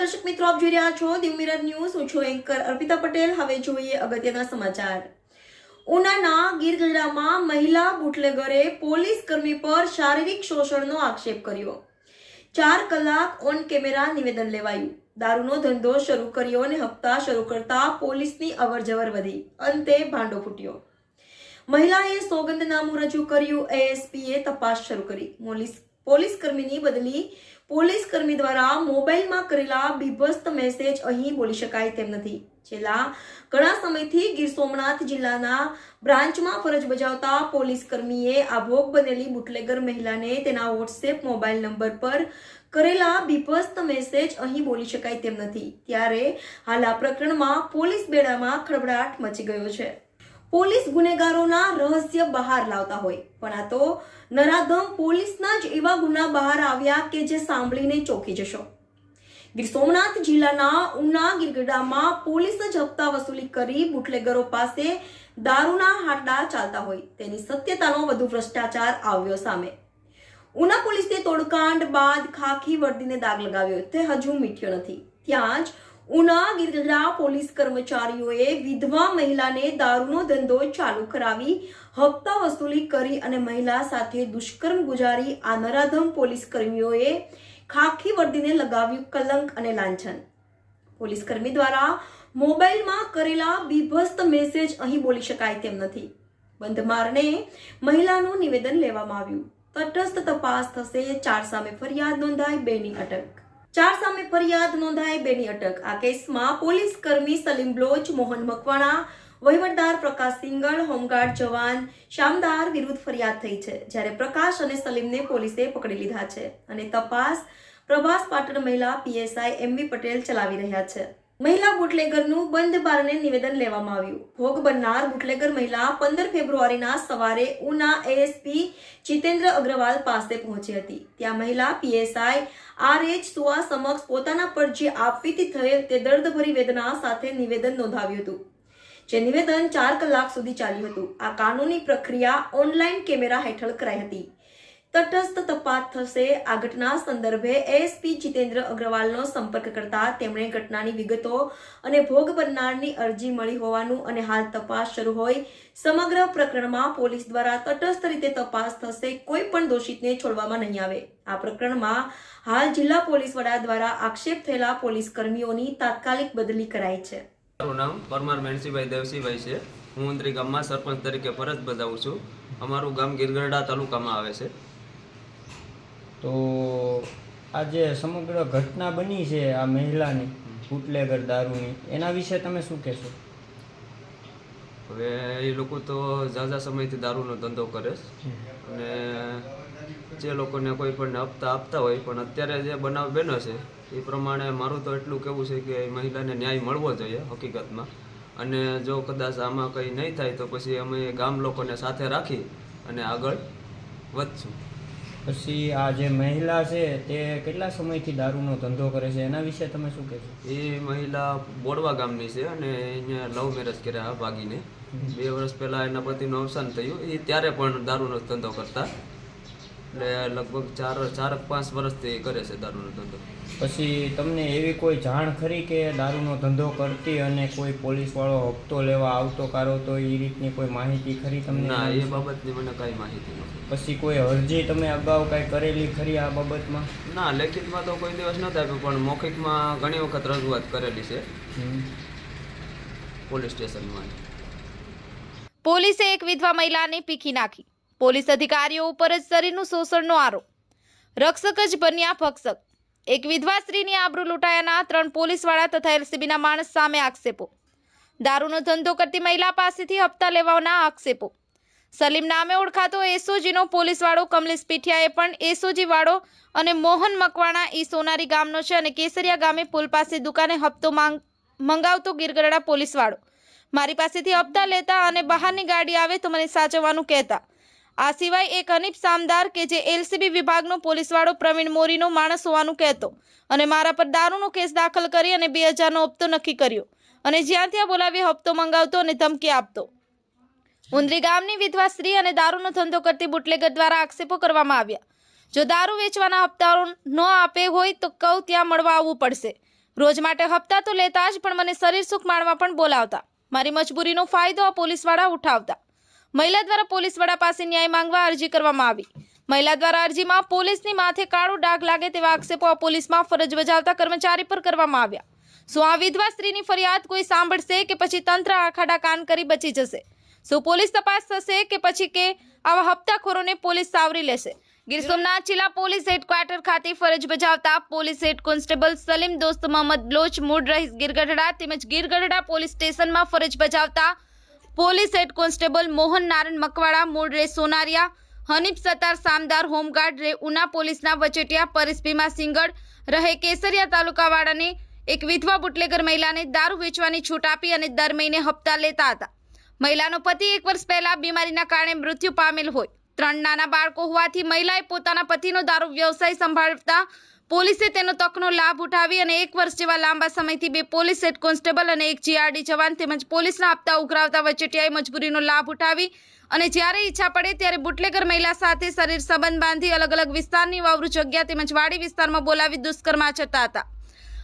દર્શક મિત્રો, આપ જોઈ રહ્યા છો દીવ મિરર ન્યૂઝ. હું છું એન્કર અર્પિતા પટેલ. હવે જોઈએ અગત્યના સમાચાર. ઉનાના ગીરગઢડામાં મહિલા બુટલેગરે પોલીસ કર્મી પર શારીરિક શોષણનો આક્ષેપ કર્યો. ચાર કલાક ઓન કેમેરા નિવેદન લેવાયું. દારૂનો ધંધો શરૂ કર્યો અને હપ્તા શરૂ કરતા પોલીસની અવરજવર વધી. અંતે ભાંડો ફૂટ્યો. મહિલાએ સોગંદનામું રજૂ કર્યું. એએસપીએ તપાસ શરૂ કરી. પોલીસ પોલીસ કર્મીની બદલી પોલીસ કર્મી દ્વારા મોબાઈલમાં કરેલા બીભસ્ત મેસેજ અહીં બોલી શકાય તેમ નથી. છેલ્લા ઘણા સમયથી ગીર સોમનાથ જિલ્લાના બ્રાન્ચમાં ફરજ બજાવતા પોલીસ કર્મીએ આ ભોગ બનેલી બુટલેગર મહિલાને તેના વોટ્સએપ મોબાઈલ નંબર પર કરેલા બીભસ્ત મેસેજ અહીં બોલી શકાય તેમ નથી. ત્યારે હાલ આ પ્રકરણમાં પોલીસ બેડામાં ખળભળાટ મચી ગયો છે. પોલીસ ગુનેગારોના રહસ્ય બહાર લાવતા હોય. પણ આ તો નરાધમ પોલીસના જ એવા ગુના બહાર આવ્યા કે જે સાંભળીને ચોંકી જશો. ગીર સોમનાથ જિલ્લાના ઉના ગીરગઢડામાં પોલીસ જ હપ્તા વસૂલી કરી બુટલેગરો પાસે દારૂના હાટડા ચાલતા હોય. તેની સત્યતાનો વધુ ભ્રષ્ટાચાર આવ્યો સામે. ઉના પોલીસે તોડકાંડ બાદ ખાખી વર્દીને દાગ લગાવ્યો. તે હજુ મીઠ્યો નથી. ત્યાં જ ઉના ગીરગઢડા પોલીસ કર્મચારીઓએ વિધવા મહિલાને દારૂનો ધંધો ચાલુ કરાવી, હપ્તા વસૂલી કરી અને મહિલા સાથે દુષ્કર્મ ગુજારી આ નરાધમ પોલીસ કર્મીઓએ ખાખી વર્દીને લગાવ્યું કલંક અને લાંછન. પોલીસ કર્મી દ્વારા મોબાઈલમાં કરેલા બીભસ્ત મેસેજ અહીં બોલી શકાય તેમ નથી. બંધમારને મહિલાનું નિવેદન લેવામાં આવ્યું. તટસ્થ તપાસ થશે, ચાર સામે ફરિયાદ નોંધાઈ, બેની અટક. ચાર સામે ફરિયાદ નોંધાઈ બેની અટક. આ કેસમાં પોલીસ કર્મી સલીમ બ્લોચ, મોહન મકવાણા, વહીવટદાર પ્રકાશ સિંગળ હોમગાર્ડ જવાન, શામદાર વિરુદ્ધ ફરિયાદ થઈ છે, જ્યારે પ્રકાશ અને સલીમને પોલીસે પકડી લીધા છે. અને તપાસ, પ્રભાસ પાટણ મહિલા પીએસઆઈ એમવી પટેલ ચલાવી રહ્યા છે. મહિલા બુટલેગરનું બંધ બારણે નિવેદન લેવામાં આવ્યું. ભોગ બનનાર બુટલેગર મહિલા પંદર ફેબ્રુઆરીના સવારે ઉના એએસપી જીતેન્દ્ર અગ્રવાલ પાસે પહોંચી હતી. ત્યાં મહિલા પીએસઆઈ આર એચ સુવા સમક્ષ પોતાના પર જે આપવીતી થયેલ તે દર્દભરી વેદના સાથે નિવેદન નોંધાવ્યું હતું. જે નિવેદન ચાર કલાક સુધી ચાલ્યું હતું. આ કાનૂની પ્રક્રિયા ઓનલાઈન કેમેરા હેઠળ કરાઈ હતી. તટસ્થ તપાસ થશે. આ ઘટના સંદર્ભે એએસપી જીતેન્દ્ર અગ્રવાલનો સંપર્ક કરતા તેમણે ઘટનાની વિગતો અને ભોગ અરજી મળી હોવાનું અને હાલ તપાસ શરૂ હોય. સમગ્ર પ્રકરણમાં પોલીસ દ્વારા તટસ્થ રીતે તપાસ થશે. કોઈ પણ દોષિતને છોડવામાં નહીં આવે. આ પ્રકરણમાં હાલ જિલ્લા પોલીસ વડા દ્વારા આક્ષેપ થયેલા પોલીસ કર્મીઓની તાત્કાલિક બદલી કરાઈ છે. મારું નામ પરમાર મેણસીભાઈ દેવસીભાઈ છે. હું ગામમાં સરપંચ તરીકે ફરજ બજાવું છું. અમારું ગામ ગીરગઢડા તાલુકામાં આવે છે. તો આ જે સમગ્ર ઘટના બની છે આ મહિલાની બુટલેગર દારૂની એના વિશે તમે શું કહેશો? હવે એ લોકો તો ઝાઝા સમયથી દારૂનો ધંધો કરે છે. અને જે લોકોને કોઈ પણ હપ્તા આપતા હોય પણ અત્યારે જે બનાવ બન્યો છે એ પ્રમાણે મારું તો એટલું કહેવું છે કે એ મહિલાને ન્યાય મળવો જોઈએ હકીકતમાં. અને જો કદાચ આમાં કંઈ નહીં થાય તો પછી અમે ગામ લોકોને સાથે રાખી અને આગળ વધશું. પછી આ જે મહિલા છે તે કેટલા સમયથી દારૂનો ધંધો કરે છે? એના વિશે તમે શું કહેશો? એ મહિલા બોડવા ગામની છે અને અહીંયા લવ મેરેજ કર્યા ભાગીને. બે વર્ષ પહેલાં એના પતિનું અવસાન થયું. એ ત્યારે પણ દારૂનો ધંધો કરતા. એટલે લગભગ ચાર ચાર પાંચ વર્ષથી કરે છે દારૂનો ધંધો. પછી તમને એવી કોઈ જાણ ખરી કે દારૂનો ધંધો કરતી અને કોઈ પોલીસવાળો હપ્તો લેવા આવતો કારો તો એ રીતની કોઈ માહિતી ખરી તમને? ના એ બાબતની મને કાંઈ માહિતી નથી. પછી કોઈ અરજી તમે અગાઉ કાંઈ કરેલી ખરી આ બાબતમાં? ના લેખિતમાં તો કોઈ દિવસ નથી આપ્યું પણ મૌખિકમાં ઘણી વખત રજૂઆત કરેલી છે. પોલીસ સ્ટેશનમાં. પોલીસે એક વિધવા મહિલાને પીખી નાખી. પોલીસ અધિકારીઓ ઉપર જ શરીરનું શોષણનો આરોપ. રક્ષક જ બન્યા ભક્ષક. એક વિધવા સ્ત્રીની આબરૂ લૂંટાયાના ત્રણ પોલીસવાળા તથા એલસીબીના માણસ સામે આક્ષેપો. દારૂનો ધંધો કરતી મહિલા પાસેથી હપ્તા લેવાના આક્ષેપો. સલીમ નામે ઓળખાતો એસઓજીનો પોલીસવાળો કમલેશ પીઠિયાએ પણ એસઓજી વાળો અને મોહન મકવાણા ઈ સોનારી ગામનો છે અને કેસરિયા ગામે પુલ પાસે દુકાને હપ્તો માંગ, મંગાવતો ગીરગઢડા પોલીસવાળો. મારી પાસેથી હપ્તા લેતા અને બહારની ગાડી આવે તો મને સાચવવાનું કહેતા. આ સિવાય એક અનિપ સામદાર કે જે એલસીબી વિભાગનો પોલીસવાળો પ્રવીણ મોરીનો માણસ હોવાનું કહેતો અને મારા પર દારૂનો કેસ દાખલ કરી અને બે હજારનો હપ્તો નક્કી કર્યો અને જ્યાં ત્યાં બોલાવી હપ્તો મંગાવતો અને ધમકી આપતો. ઉંદરી ગામની વિધવા સ્ત્રી અને દારૂનો ધંધો કરતી બુટલેગર દ્વારા આક્ષેપો કરવામાં આવ્યા. જો દારૂ વેચવાના હપ્તાઓ ન આપે હોય તો કહું ત્યાં મળવા આવવું પડશે. રોજ માટે હપ્તા તો લેતા જ પણ મને શરીર સુખ માણવા પણ બોલાવતા. મારી મજબૂરીનો ફાયદો આ પોલીસવાળા ઉઠાવતા. મહિલા દ્વારા પોલીસવાળા પાસે ન્યાય માંગવા અરજી કરવામાં આવી. મહિલા દ્વારા અરજીમાં પોલીસની માથે કાળો ડાઘ લાગે તેવા આક્ષેપો પોલીસમાં ફરજ બજાવતા કર્મચારી પર કરવામાં આવ્યા. શું આ વિધવા સ્ત્રીની ફરિયાદ કોઈ સાંભળશે કે પછી તંત્ર આખાડા કાન કરી બચી જશે? શું પોલીસ તપાસ થશે કે પછી કે આવા હપ્તાખોરોને પોલીસ સાવરી લેશે? ગીર સોમનાથ જિલ્લા પોલીસ હેડક્વાર્ટર ખાતે ફરજ બજાવતા police head constable Salim Dost Mohammad Baloch મૂળ રહીશ ગીરગઢડા તેમજ ગીરગઢડા પોલીસ સ્ટેશનમાં ફરજ બજાવતા police head constable Mohan Narayan Makwada મૂળ રે સોનારિયા, હનીફ સત્તાર, સામદાર હોમગાર્ડ રે ઉના પોલીસના વચેટિયા પરેશ ભીમા રહે કેસરિયા તાલુકાવાળાને એક વિધવા બુટલેગર મહિલાને દારૂ વેચવાની છૂટ આપી અને દર મહિને હપ્તા લેતા હતા. મહિલાનો પતિ એક વર્ષ પહેલા બીમારીના કારણે મૃત્યુ પામેલ હોય. ત્રણ નાના બાળકો હોવાથી મહિલાએ પોતાના પતિનો દારૂ વ્યવસાય સંભાળતા પોલીસે તેનો તકનો લાભ ઉઠાવી અને એક વર્ષ જેવા લાંબા સમયથી બે પોલીસ હેડ કોન્સ્ટેબલ અને એક જીઆરડી જવાન તેમજ પોલીસના હપ્તા ઉઘરાવતા વચેટિયાએ મજબૂરીનો લાભ ઉઠાવી અને જ્યારે ઈચ્છા પડે ત્યારે બુટલેગર મહિલા સાથે શરીર સંબંધ બાંધી અલગ અલગ વિસ્તારની વાવરૂ જગ્યા તેમજ વાડી વિસ્તારમાં બોલાવી દુષ્કર્મ આચરતા હતા.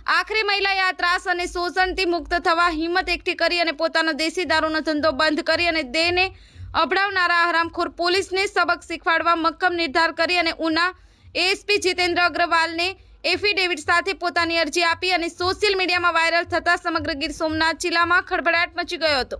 આખરે મહિલાએ આ ત્રાસ અને શોષણથી મુક્ત થવા હિંમત એકઠી કરી અને પોતાનો દેશી દારૂનો ધંધો બંધ કરી અને દેહને અભડાવનારા હરામખોર પોલીસને સબક શીખવાડવા મક્કમ નિર્ધાર કરી અને ઉના એએસપી જીતેન્દ્ર અગ્રવાલને એફિડેવિટ સાથે પોતાની અરજી આપી અને સોશિયલ મીડિયામાં વાયરલ થતા સમગ્ર ગીર સોમનાથ જિલ્લામાં ખળભળાટ મચી ગયો હતો.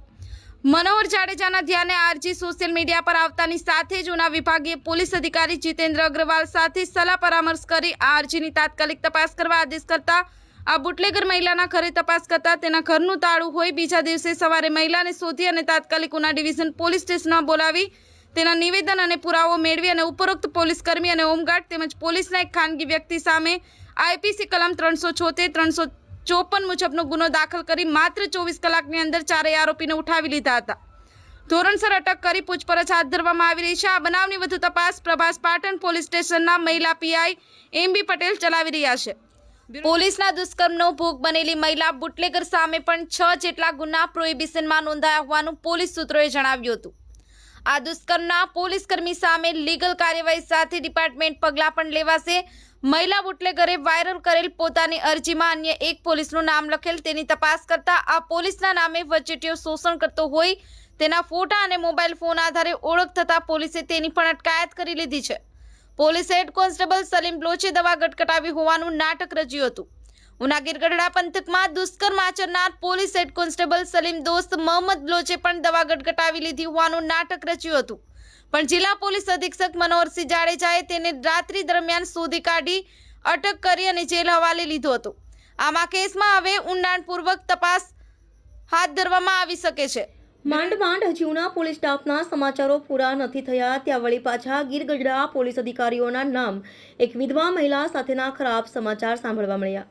મનોહર જાડેજાના ધ્યાને આ અરજી સોશિયલ મીડિયા પર આવતાની સાથે જ ઉના વિભાગીય પોલીસ અધિકારી જીતેન્દ્ર અગ્રવાલ સાથે સલાહ પરામર્શ કરી આ અરજીની તાત્કાલિક તપાસ કરવા આદેશ કરતા આ બુટલેગર મહિલાના ઘરે તપાસ કરતા તેના ઘરનું તાળું હોય બીજા દિવસે સવારે મહિલાને શોધી અને તાત્કાલિક ઉના ડિવિઝન પોલીસ સ્ટેશનમાં બોલાવી તેના નિવેદન અને પુરાવો મેળવી અને ઉપરોક્ત પોલીસ કર્મી અને હોમગાર્ડ તેમજ પોલીસના એક ખાનગી વ્યક્તિ સામે આઈપીસી કલમ ત્રણસો છોતેર, ત્રણસો ચોપન મુજબનો ગુનો દાખલ કરી માત્ર ચોવીસ કલાકની અંદર ચારેય આરોપીને ઉઠાવી લીધા હતા. ધોરણસર અટક કરી પૂછપરછ હાથ ધરવામાં આવી રહી છે. આ બનાવની વધુ તપાસ પ્રભાસ પાટણ પોલીસ સ્ટેશનના મહિલા પીઆઈ એમ બી પટેલ ચલાવી રહ્યા છે. પોલીસના દુષ્કર્મનો ભોગ બનેલી મહિલા બુટલેગર સામે પણ છ જેટલા ગુના પ્રોહિબિશનમાં નોંધાયા હોવાનું પોલીસ સૂત્રોએ જણાવ્યું હતું. આ દુષ્કર્મના પોલીસકર્મી સામે લીગલ કાર્યવાહી સાથે ડિપાર્ટમેન્ટ પગલાં પણ લેવાશે. મહિલા બુટલેગરે વાયરલ કરેલ પોતાની અરજીમાં અન્ય એક પોલીસનું નામ લખેલ તેની તપાસ કરતા આ પોલીસના નામે વચેટીઓ શોષણ કરતો હોય તેના ફોટા અને મોબાઈલ ફોન આધારે ઓળખ થતા પોલીસે તેની પણ અટકાયત કરી લીધી છે. પોલીસ હેડ કોન્સ્ટેબલ સલીમ બ્લોચે દવા ગટગટાવી હોવાનું નાટક રચ્યું હતું. ઉનાગીર ગીરગઢડા પંથકમાં દુષ્કર્મ આચરનાર police head constable Salim Dost Mohammad બ્લોચે પણ દવા ગટગટાવી લીધી હોવાનું નાટક રચ્યું હતું. પણ જિલ્લા પોલીસ અધિક્ષક મનોહરસિંહ જાડેજાએ તેને રાત્રિ દરમિયાન શોધી કાઢી, અટક કરી અને જેલ હવાલે લીધો હતો. આમાં કેસમાં હવે ઊંડાણપૂર્વક તપાસ હાથ ધરવામાં આવી શકે છે. માંડ માંડ હજીઉના પોલીસ સ્ટાફના સમાચારો પૂરા નથી થયા ત્યાં વળી પાછા ગીરગઢડા પોલીસ અધિકારીઓના નામ એક વિધવા મહિલા સાથેના ખરાબ સમાચાર સાંભળવા મળ્યા.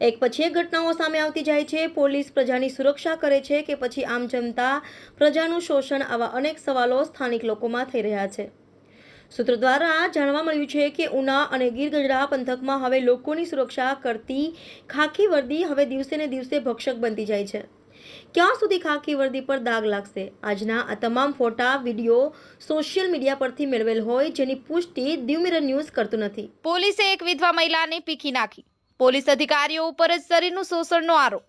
એક પછી એક ઘટનાઓ સામે આવતી જાય છે. પોલીસ પ્રજાની સુરક્ષા કરે છે કે પછી આમ જનતા પ્રજાનું શોષણ આવા અનેક સવાલો સ્થાનિક લોકોમાં થઈ રહ્યા છે. સૂત્રો દ્વારા જાણવા મળ્યું છે કે ઉના અને ગીર ગઢડા પંથકમાં હવે લોકોની સુરક્ષા કરતી ખાખી વર્દી હવે દિવસે ને દિવસે ભક્ષક બનતી જાય છે. ક્યાં સુધી ખાખી વર્દી પર દાગ લાગશે? આજના આ તમામ ફોટા, વીડિયો સોશિયલ મીડિયા પરથી મેળવેલ હોય જેની પુષ્ટિ દીવ ન્યૂઝ કરતું નથી. પોલીસે એક વિધવા મહિલાને પીખી નાખી. પોલીસ અધિકારીઓ ઉપર જ શરીરનું શોષણનો આરોપ.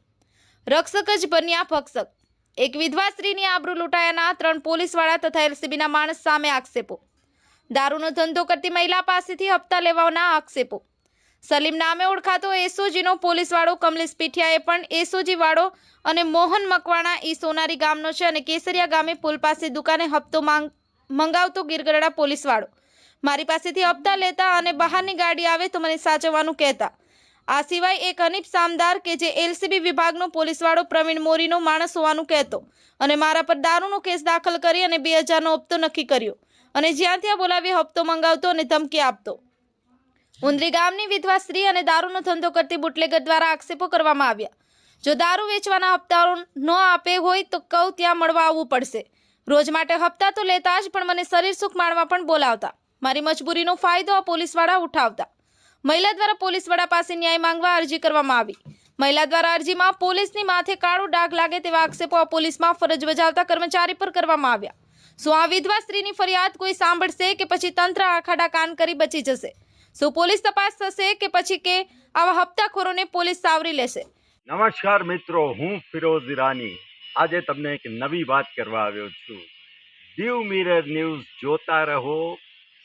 રક્ષક જ બન્યા ભક્ષક. એક વિધવા સ્ત્રીની આબરૂ લૂંટાયાના ત્રણ પોલીસવાળા તથા એલસીબીના માણસ સામે આક્ષેપો. દારૂનો ધંધો કરતી મહિલા પાસેથી હપ્તા લેવાના આક્ષેપો. સલીમ નામે ઓળખાતો એસઓજીનો પોલીસવાળો કમલેશ પીઠિયાએ પણ એસઓજીવાળો અને મોહન મકવાણા ઈ સોનારી ગામનો છે અને કેસરિયા ગામે પુલ પાસે દુકાને હપ્તો માંગ, મંગાવતો ગીરગઢડા પોલીસવાળો. મારી પાસેથી હપ્તા લેતા અને બહારની ગાડી આવે તો મને સાચવવાનું કહેતા. આ સિવાય એક હનીફ સામદાર કે જે એલસીબી વિભાગનો પોલીસવાળો પ્રવીણ મોરીનો માણસ હોવાનું કહેતો અને મારા પર દારૂનો કેસ દાખલ કરી અને બે હજારનો હપ્તો નક્કી કર્યો અને જ્યાં ત્યાં બોલાવી હપ્તો મંગાવતો અને ધમકી આપતો. ઉંદરી ગામની વિધવા સ્ત્રી અને દારૂનો ધંધો કરતી બુટલેગર દ્વારા આક્ષેપો કરવામાં આવ્યા. જો દારૂ વેચવાના હપ્તાઓ ન આપે હોય તો કહું ત્યાં મળવા આવવું પડશે. રોજ માટે હપ્તા તો લેતા જ પણ મને શરીર સુખ માણવા પણ બોલાવતા. મારી મજબૂરીનો ફાયદો આ પોલીસવાળા ઉઠાવતા. મહિલા દ્વારા પોલીસવાળા પાસે ન્યાય માંગવા અરજી કરવામાં આવી મહિલા દ્વારા અરજીમાં પોલીસની માથે કાળો ડાઘ લાગે તેવા આક્ષેપો આ પોલીસમાં ફરજ બજાવતા કર્મચારી પર કરવામાં આવ્યા. શું આ વિધવા સ્ત્રીની ફરિયાદ કોઈ સાંભળશે કે પછી તંત્ર આખાડા કાન કરી બચી જશે? શું પોલીસ તપાસ થશે કે પછી કે આવા હપ્તાખોરોને પોલીસ સાવરી લેશે? નમસ્કાર મિત્રો, હું ફિરોઝ ઈરાની આજે તમને એક નવી વાત કરવા આવ્યો છું. દીવ મિરર ન્યૂઝ જોતા રહો